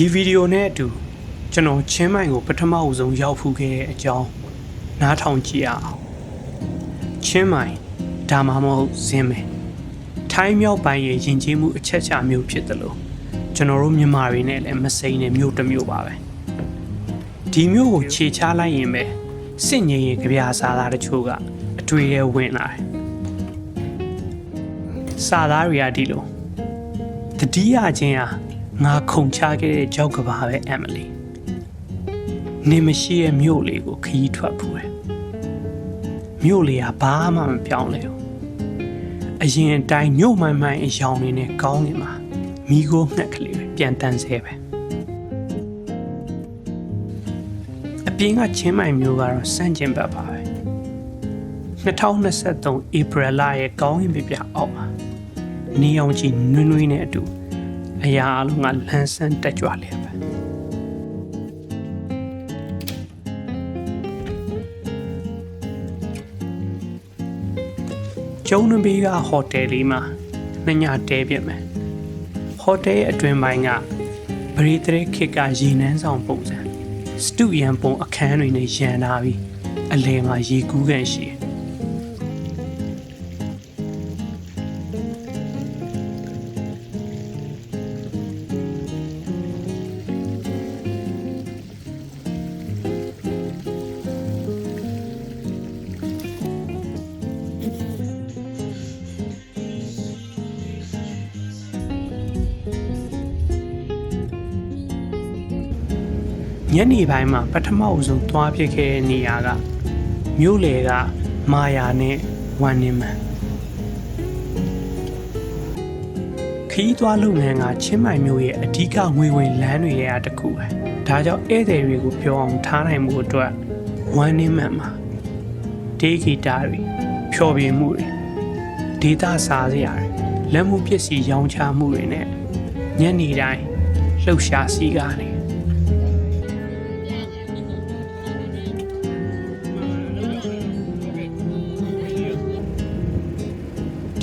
ဒီဗီဒီယိုနဲ့အတူကျွန်တော်ချင်းမိုင်ကိုပထမအဆုံးရောက်ဖူးခဲ့တဲ့အကြောင်းနားထောင်ကြည့်ရအောင်ချင်းမိုင်ဒါမှမဟုတ်ဇင်းမယ်ထိုင်းမြောက်ပိုင်းရဲ့ယဉ်ကျေးမှုအချက်ချမျိုးဖြစ်တယ်လို့ကျွန်တော်တို့မြန်မာတွေနဲ့လည်းမစိမ့်တဲ့မျိုးတစ်မျိုးပါပဲဒီမျိုးကိုခြေချလိုက်ရင်ပဲစစ်ငြိမ်ရဲ့ကြပြာစာသားတချို့ကအတွေ့အဝင်လာတယ်စာသားတွေကဒီလိုတတိယချင်းဟာ ငါခုန်ချခဲ့တဲ့ကြောက်ကဘာပဲအမလီနေမရှိရဲ့မြို့လေးကိုခရီးထွက်ဖူးတယ်မြို့လေးကဘာမှမပြောင်းလဲဘူးအရင်အတိုင်းမြို့မိုင်မိုင်အယောင်နေနဲ့ကောင်းနေမှာမိโก้ငှက်ကလေးပဲပြန်တန်းဆဲပဲအပြင်ကချင်းမိုင်မြို့ကတော့စန့်ကျင်ဘက်ပါပဲ2023 April လရဲ့ကောင်းရင်ပြပြအောက်မှာနေအောင်ကြည့်နွိနွိနဲ့အတူ အရာအလုံးကလန်းဆန်းတက်ကြွလျက်ပဲကျုံနဘေးကဟိုတယ်လေးမှာနှစ်ညတဲပြစ်မယ်ဟိုတယ်ရဲ့အတွင်ပိုင်းကပရိသရေခေတ်ကရေနန်းဆောင်ပုံစံစတူရန်ပုံအခန်းတွေနဲ့ရန်လာပြီးအလယ်မှာရေကူးကန်ရှိတယ် ညနေပိုင်းမှာပထမအဆုံးသွားဖြစ်ခဲ့တဲ့နေရာကမြို့လေကမာယာနဲ့ဝမ်နေမန်ခီးသွားလုပ်ငန်းကချင်းမိုင်မြို့ရဲ့အဓိကငွေဝင်လမ်းတွေရဲ့အတစ်ခုပဲဒါကြောင့်ဧည့်သည်တွေကိုပြောအောင်ထားနိုင်မှုအတွက်ဝမ်နေမန်မှာဒေဂီတာတွေဖျော်ဖြေမှုတွေဒေတာစားစရာတွေလက်မှုပစ္စည်းရောင်းချမှုတွေနဲ့ညနေတိုင်းလှုပ်ရှားစီးကားနေ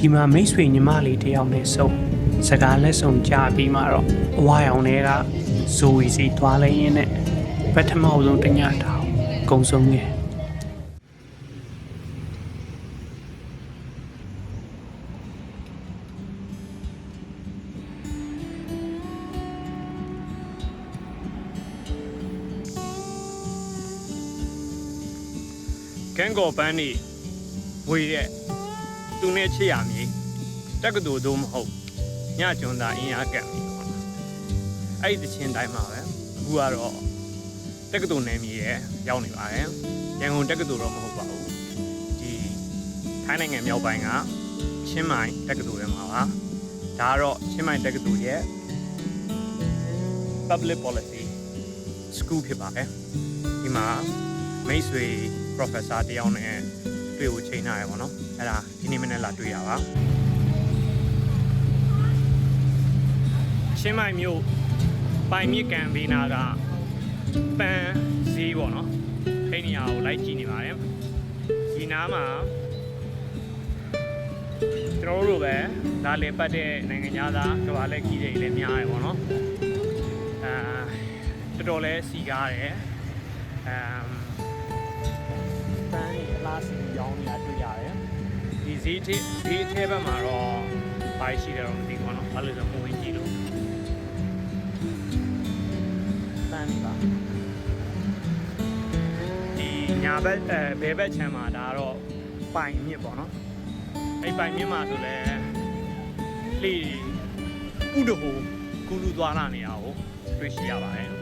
ဒီမှာမိတ်ဆွေညီမလေးတယောက်နဲ့ဆုံစကားလက်ဆောင်ကြပြီးမှတော့အဝါရောင်တွေကဇိုဝီစီသွားလိုက်ရင်းနဲ့ပထမဆုံးတညတောင်ကုံဆုံးခဲ့ကန်းကော်ပန်းနေဝေတဲ့ သူနဲ့ချစ်ရမည်တက္ကသိုလ်တို့မဟုတ်ညကျွန်းသာအင်အားကံပြီပေါ့နော်အဲ့ဒီတချင်းတိုင်းမှာပဲအခုကတော့တက္ကသိုလ်နယ်မြေရဲ့ရောက်နေပါတယ်ရန်ကုန်တက္ကသိုလ်တော့မဟုတ်ပါဘူးဒီထိုင်းနိုင်ငံမြောက်ပိုင်းကချင်းမိုင်တက္ကသိုလ်ထဲမှာပါဒါကတော့ချင်းမိုင်တက္ကသိုလ်ရဲ့ public policy school ဖြစ်ပါတယ်ဒီမှာမိတ်ဆွေ professor တယောက်နဲ့ တွေ့ကိုချိန်ထားရပါတော့အဲ့ဒါဒီနေ့မနေ့လာတွေ့ရပါချင်းမိုင်မြို့ပိုင်မြစ်ကံဘေးနာကပန်းဈေးပေါ့နော်အဲ့ဒီနေရာကိုလိုက်ကြည့်နေပါတယ်ဒီနားမှာကျွန်တော်တို့ပဲဒါလေပတ်တဲ့နိုင်ငံသားကဘာလဲကြီးတွေလည်းများတယ်ပေါ့နော်အာတော်တော်လေးစီကားတယ်အမ်ပန်းကြီးအလား စီရောင်းနေတာတွေ့ရတယ်ဒီဈေးထိဈေးထဲဘက်မှာတော့ပါရှိတယ်တော့မသိဘူးပေါ့နော်ဘာလို့လဲဆိုတော့ဝင်ကြည့်လို့ပန်းနေပါဒီညာဘက်အဲဘဲဘက်ခြမ်းမှာဒါကတော့ပိုင်မြစ်ပေါ့နော်အဲ့ပိုင်မြစ်မှာဆိုလဲလေဥဒဟိုကူလူသွားလာနေတာကိုတွေ့ရှိရပါတယ်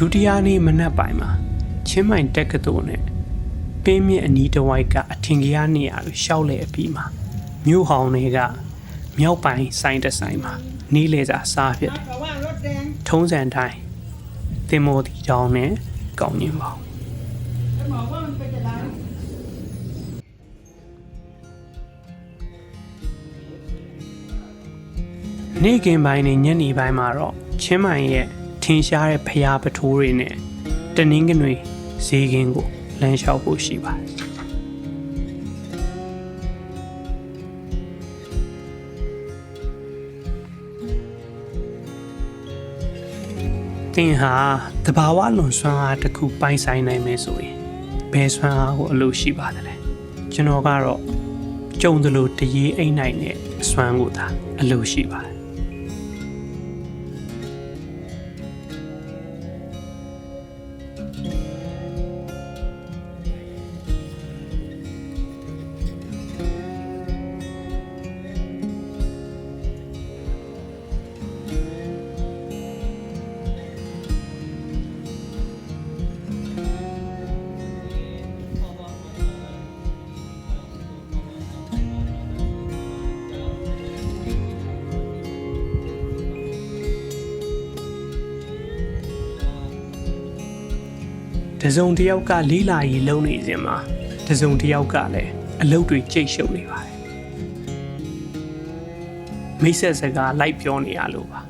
ဒုတိယနေ့မနက်ပိုင်းမှာချင်းမိုင်တက်ကတော်နဲ့ပင်းမြင့်အနီးတစ်ဝိုက်ကအထင်ကြီးနေရာကိုရှောက်လေအပြီးမှာမြို့ဟောင်းတွေကမြောက်ပိုင်းဆိုင်တဆိုင်မှာနေလေစာစားဖြစ်တယ်။ထုံးစံတိုင်းသင်မော်တီတောင်းနဲ့ကောင်းရင်ပေါင်းနေ့ကင်ပိုင်းနဲ့ညနေပိုင်းမှာတော့ချင်းမိုင်ရဲ့ င်ရှားတဲ့ဖျားပထိုးတွေနဲ့တနင်္ဂနွေဈေးကင်းကိုလမ်းလျှောက်ဖို့ရှိပါတယ်တင်ဟာတဘာဝလွန်ဆွမ်းအားတစ်ခုပိုင်ဆိုင်နိုင်မယ်ဆိုရင်ဘယ်ဆွမ်းအားကိုအလို့ရှိပါသလဲကျွန်တော်ကတော့ကြုံသလိုတရေအိမ်နိုင်တဲ့အစွမ်းကိုသာအလို့ရှိပါတယ် တစုံတစ်ယောက်ကလေးလာရီလုံနေစဉ်မှာတစုံတစ်ယောက်ကလည်းအလုပ်တွေကြိတ်ရှုပ်နေပါတယ်မိတ်ဆက်စကားလိုက်ပြောနေရလို့ပါ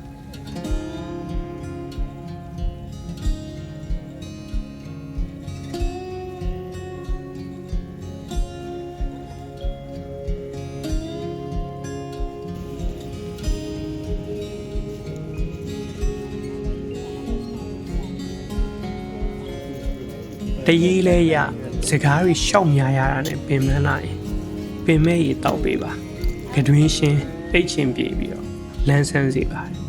တရေးလဲရစကားတွေရှောက်များရတာနဲ့ပင်မလာရင်ပင်မဲ့ရေတောက်ပေးပါကတွင်းရှင်းအိတ်ချင်ပြေပြီးတော့လန်းဆန်းစေပါတယ်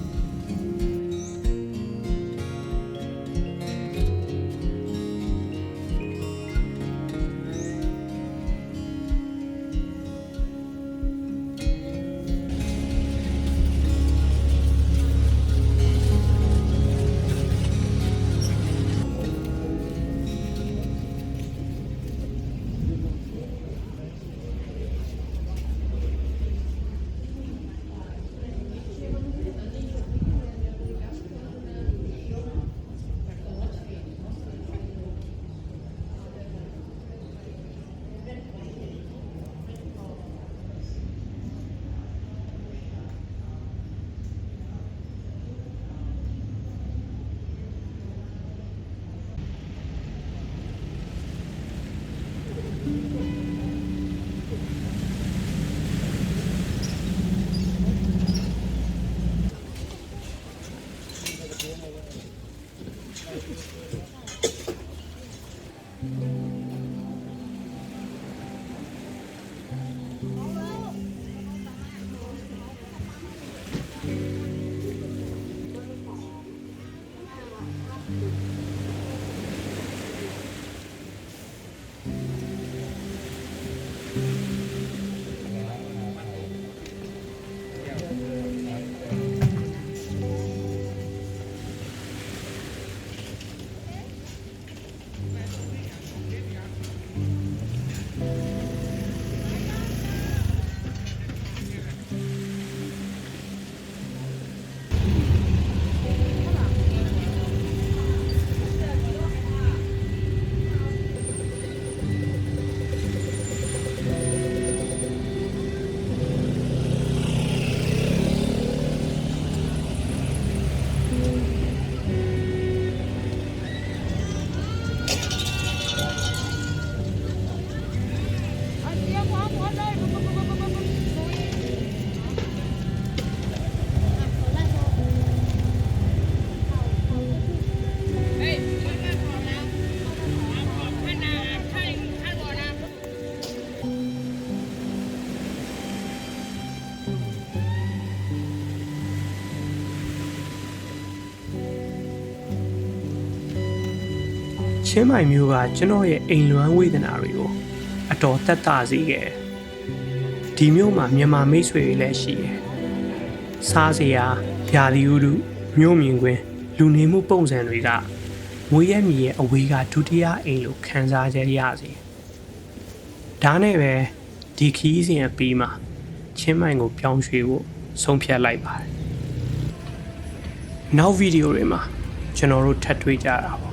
ချင်းမိုင်မျိုးကကျွန်တော်ရဲ့အိမ်လွမ်းဝေဒနာတွေကိုအတော်သက်သာစေခဲ့တယ်။ဒီမျိုးမှာမြန်မာမိတ်ဆွေတွေလည်းရှိတယ်။စားစရာယာလီဥတုမျိုးမြင်ကွင်းလူနေမှုပုံစံတွေကမွေးရမြေရဲ့အဝေးကဒုတိယအိမ်လိုခံစားကြရစေ။ဒါနဲ့ပဲဒီခီးစဉ်အပြီးမှာချင်းမိုင်ကိုပြောင်းရွှေ့ဖို့ဆုံးဖြတ်လိုက်ပါတယ်နောက်ဗီဒီယိုတွေမှာကျွန်တော်တို့ထပ်တွေ့ကြတာပါ